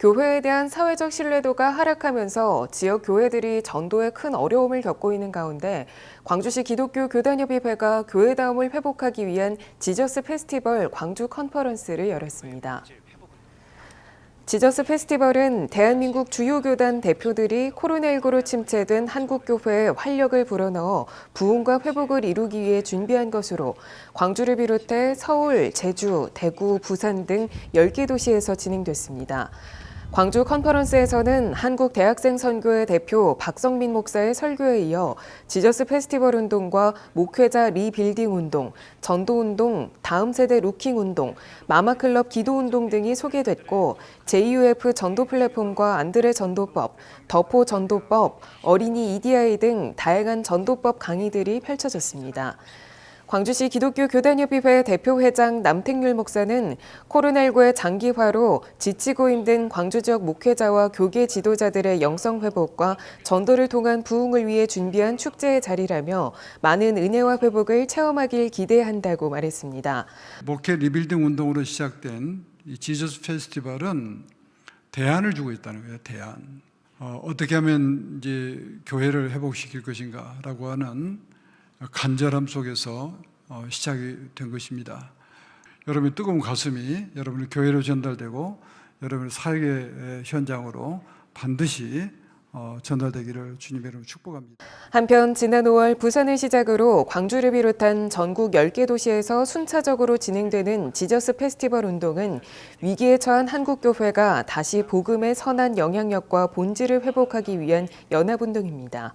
교회에 대한 사회적 신뢰도가 하락하면서 지역 교회들이 전도에 큰 어려움을 겪고 있는 가운데 광주시 기독교 교단협의회가 교회다움을 회복하기 위한 지저스 페스티벌 광주 컨퍼런스를 열었습니다. 지저스 페스티벌은 대한민국 주요 교단 대표들이 코로나19로 침체된 한국교회에 활력을 불어넣어 부흥과 회복을 이루기 위해 준비한 것으로 광주를 비롯해 서울, 제주, 대구, 부산 등 10개 도시에서 진행됐습니다. 광주 컨퍼런스에서는 한국 대학생 선교회 대표 박성민 목사의 설교에 이어 지저스 페스티벌 운동과 목회자 리빌딩 운동, 전도 운동, 다음 세대 루킹 운동, 마마클럽 기도 운동 등이 소개됐고 JUF 전도 플랫폼과 안드레 전도법, 더포 전도법, 어린이 EDI 등 다양한 전도법 강의들이 펼쳐졌습니다. 광주시 기독교 교단협의회 대표회장 남택률 목사는 코로나19의 장기화로 지치고 힘든 광주 지역 목회자와 교계 지도자들의 영성 회복과 전도를 통한 부흥을 위해 준비한 축제의 자리라며 많은 은혜와 회복을 체험하길 기대한다고 말했습니다. 목회 리빌딩 운동으로 시작된 이 지저스 페스티벌은 대안을 주고 있다는 거예요. 대안. 어, 어떻게 하면 이제 교회를 회복시킬 것인가라고 하는 간절함 속에서 어, 시작이 된 것입니다. 여러분의 뜨거운 가슴이 여러분의 교회로 전달되고 여러분의 사역의 현장으로 반드시 어, 전달되기를 주님의 이름으로 축복합니다. 한편 지난 5월 부산을 시작으로 광주를 비롯한 전국 10개 도시에서 순차적으로 진행되는 지저스 페스티벌 운동은 위기에 처한 한국교회가 다시 복음의 선한 영향력과 본질을 회복하기 위한 연합운동입니다.